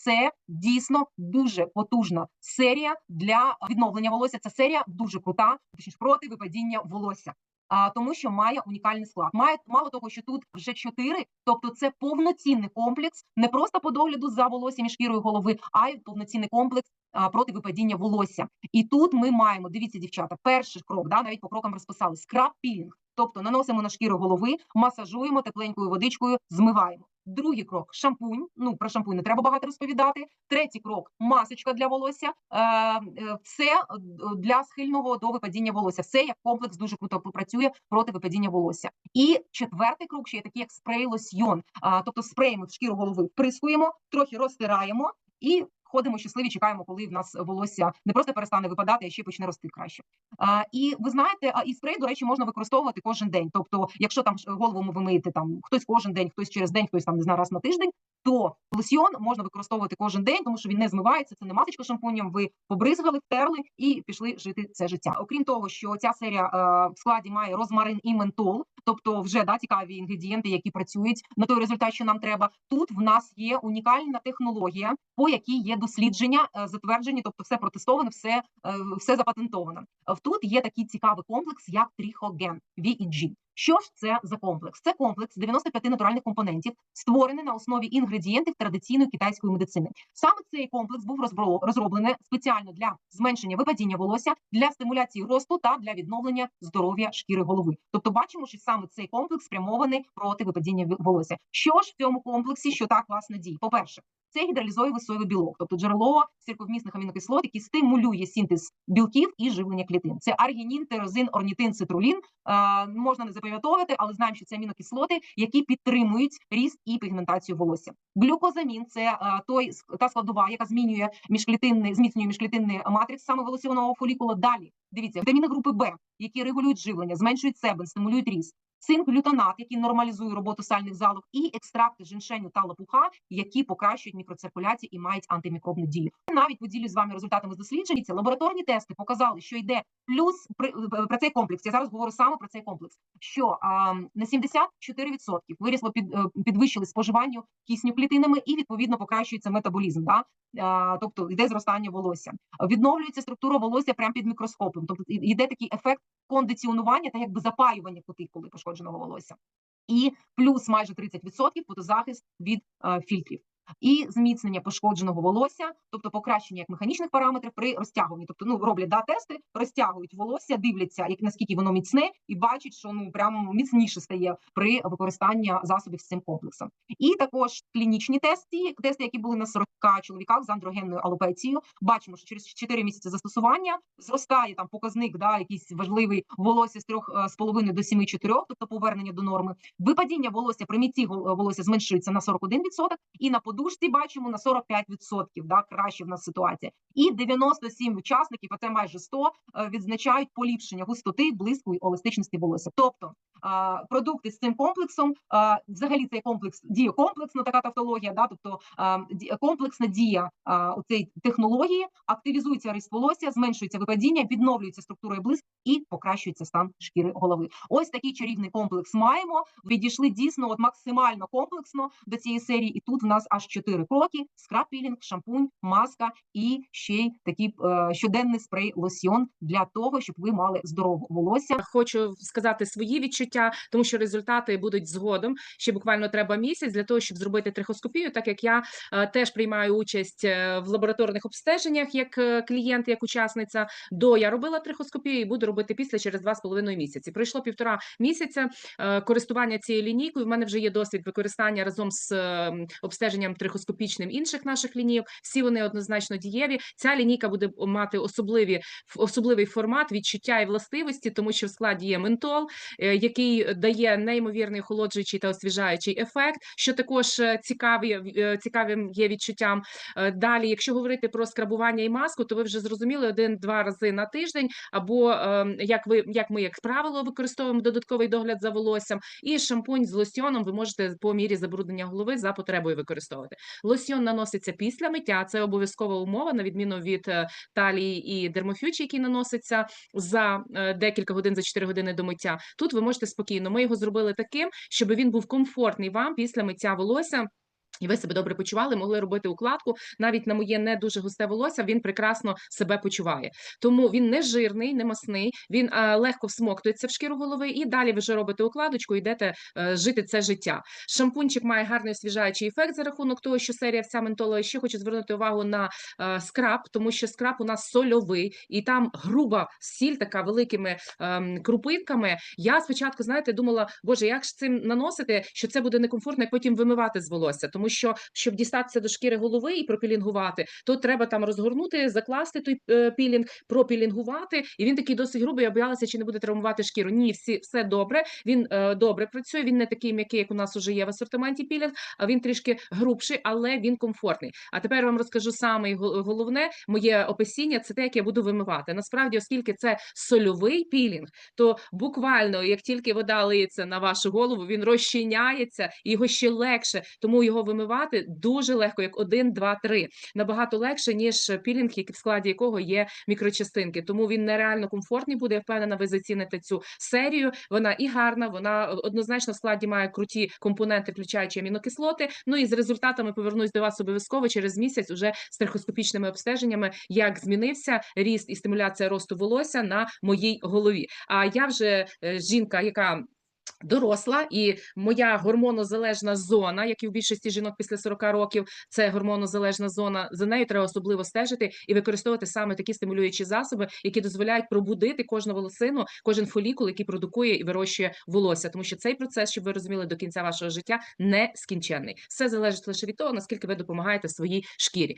це дійсно дуже потужна серія для відновлення волосся. Ця серія дуже крута, точніше проти випадіння волосся. А тому, що має унікальний склад. Має мало того, що тут вже чотири, тобто це повноцінний комплекс, не просто по догляду за волоссям і шкірою голови, а й повноцінний комплекс а, проти випадіння волосся. І тут ми маємо дивіться, дівчата, перший крок, да, навіть по крокам розписали скраб пілінг, тобто наносимо на шкіру голови, масажуємо тепленькою водичкою, змиваємо. Другий крок шампунь. Ну про шампунь не треба багато розповідати. Третій крок масочка для волосся. Е, е, Це для схильного до випадіння волосся. Все як комплекс дуже круто працює проти випадіння волосся. І четвертий крок ще є такий, як спрей лосьйон. Тобто спрей ми в шкіру голови вприскуємо, трохи розтираємо і. Ходимо щасливі, чекаємо, коли в нас волосся не просто перестане випадати, а ще почне рости краще. А, І ви знаєте, а і спрей, до речі, можна використовувати кожен день. Тобто, якщо там голову ви миєте там хтось кожен день, хтось через день, хтось там не знаю, раз на тиждень, то лосьйон можна використовувати кожен день, тому що він не змивається. Це не масочка шампунем. Ви побризгали, втерли і пішли жити це життя. Окрім того, що ця серія е, в складі має розмарин і ментол, тобто вже да цікаві інгредієнти, які працюють на той результат, що нам треба. Тут в нас є унікальна технологія, по якій є дослідження е, затверджені, тобто все протестовано, все е, все запатентовано. Е, Тут є такий цікавий комплекс, як трихоген VEG. Що ж це за комплекс? Це комплекс 95 натуральних компонентів, створений на основі інгредієнтів традиційної китайської медицини. Саме цей комплекс був розроблений спеціально для зменшення випадіння волосся, для стимуляції росту та для відновлення здоров'я шкіри голови. Тобто, бачимо, що саме цей комплекс спрямований проти випадіння волосся. Що ж в цьому комплексі, що так власне діє? По перше, це гідролізовий соєвий білок, тобто джерело сірковмісних амінокислот, які стимулює синтез білків і живлення клітин. Це аргінін, терозин, орнітин, цитрулін. Е, можна не запам'ятовувати, але знаємо, що це амінокислоти, які підтримують ріст і пігментацію волосся. Глюкозамін це е, той та складова, яка змінює міжклітинний, зміцнює міжклітинний матрикс саме волосяного фолікула. Далі дивіться вітаміни групи Б, які регулюють живлення, зменшують себен, стимулюють ріст цинк-глютонат, який нормалізує роботу сальних залог, і екстракти женшеню та лопуха, які покращують мікроциркуляцію і мають антимікробну дію. Навіть поділюсь з вами результатами з досліджень. Ці лабораторні тести показали, що йде плюс при, про цей комплекс. Я зараз говорю саме про цей комплекс. Що а, на 74% вирісло під підвищили споживанню кисню клітинами і відповідно покращується метаболізм. Да? Тобто йде зростання волосся, відновлюється структура волосся прямо під мікроскопом. Тобто йде такий ефект кондиціонування та якби запаювання кутикули пошкодженого волосся, і плюс майже 30% фотозахист від е, фільтрів. І зміцнення пошкодженого волосся, тобто покращення як механічних параметрів при розтягуванні. Тобто, ну роблять да тести, розтягують волосся, дивляться, як наскільки воно міцне, і бачать, що ну прямо міцніше стає при використанні засобів з цим комплексом. І також клінічні тести, тести, які були на 40 чоловіках з андрогенною алопецією, бачимо, що через 4 місяці застосування зростає там показник, да, якийсь важливий волосся з 3,5 до 7,4, тобто повернення до норми. Випадіння волосся при мітці волосся зменшується на 41% і на подушці бачимо на 45%, да, краще в нас ситуація. І 97 учасників, а це майже 100, відзначають поліпшення густоти, блиску і еластичності волосся. Тобто продукти з цим комплексом, взагалі цей комплекс діє комплексно, така тавтологія, да, тобто комплексна дія у цій технології, активізується ріст волосся, зменшується випадіння, відновлюється структура і блиск і покращується стан шкіри голови. Ось такий чарівний комплекс маємо. Відійшли дійсно от максимально комплексно до цієї серії, і тут в нас аж чотири кроки: скраб-пілінг, шампунь, маска і ще й такий е, щоденний спрей лосьйон для того, щоб ви мали здорове волосся. Хочу сказати свої відчуття, тому що результати будуть згодом. Ще буквально треба місяць для того, щоб зробити трихоскопію, так як я е, теж приймаю участь е, в лабораторних обстеженнях як е, клієнт, як учасниця. До я робила трихоскопію і буду робити після через два з половиною місяці. Пройшло півтора місяця користування цією лінійкою. В мене вже є досвід використання разом з обстеженням трихоскопічним інших наших лінійок. Всі вони однозначно дієві. Ця лінійка буде мати особливі особливий формат, відчуття і властивості, тому що в складі є ментол, е, який дає неймовірний охолоджуючий та освіжаючий ефект, що також е, цікаві, е, цікавим є відчуттям. Е, Далі, якщо говорити про скрабування і маску, то ви вже зрозуміли один-два рази на тиждень, або е, як ви як ми, як правило, використовуємо додатковий догляд за волоссям, і шампунь з лосьйоном ви можете по мірі забруднення голови за потребою використовувати. Лосьйон наноситься після миття, це обов'язкова умова, на відміну від талії і дермофючі, який наноситься за декілька годин, за 4 години до миття. Тут ви можете спокійно. Ми його зробили таким, щоб він був комфортний вам після миття волосся. І ви себе добре почували, могли робити укладку. Навіть на моє не дуже густе волосся він прекрасно себе почуває. Тому він не жирний, не масний, він е, легко всмоктується в шкіру голови, і далі ви вже робите укладочку, йдете е, жити це життя. Шампунчик має гарний освіжаючий ефект за рахунок того, що серія вся ментола. І ще хочу звернути увагу на е, скраб, тому що скраб у нас сольовий, і там груба сіль, така великими ем, крупинками. Я спочатку, знаєте, думала, боже, як ж цим наносити, що це буде некомфортно, і потім вимивати з волосся. Тому що щоб дістатися до шкіри голови і пропілінгувати, то треба там розгорнути, закласти той е, пілінг, пропілінгувати. І він такий досить грубий. Я боялася, чи не буде травмувати шкіру. Ні, всі все добре. Він е, добре працює. Він не такий м'який, як у нас уже є в асортименті пілінг, а він трішки грубший, але він комфортний. А тепер вам розкажу саме головне моє описіння. Це те, як я буду вимивати. Насправді, оскільки це сольовий пілінг, то буквально як тільки вода лиється на вашу голову, він розчиняється і його ще легше. Тому його вимивати дуже легко, як один, два, три. Набагато легше, ніж пілінг, в складі якого є мікрочастинки. Тому він нереально комфортний буде. Я впевнена, ви заціните цю серію. Вона і гарна, вона однозначно в складі має круті компоненти, включаючи амінокислоти. Ну і з результатами повернусь до вас обов'язково через місяць, уже з трихоскопічними обстеженнями, як змінився ріст і стимуляція росту волосся на моїй голові. А я вже е, жінка, яка Доросла і моя гормонозалежна зона, як і в більшості жінок після 40 років, це гормонозалежна зона. За нею треба особливо стежити і використовувати саме такі стимулюючі засоби, які дозволяють пробудити кожну волосину, кожен фолікул, який продукує і вирощує волосся. Тому що цей процес, щоб ви розуміли, до кінця вашого життя не скінченний. Все залежить лише від того, наскільки ви допомагаєте своїй шкірі.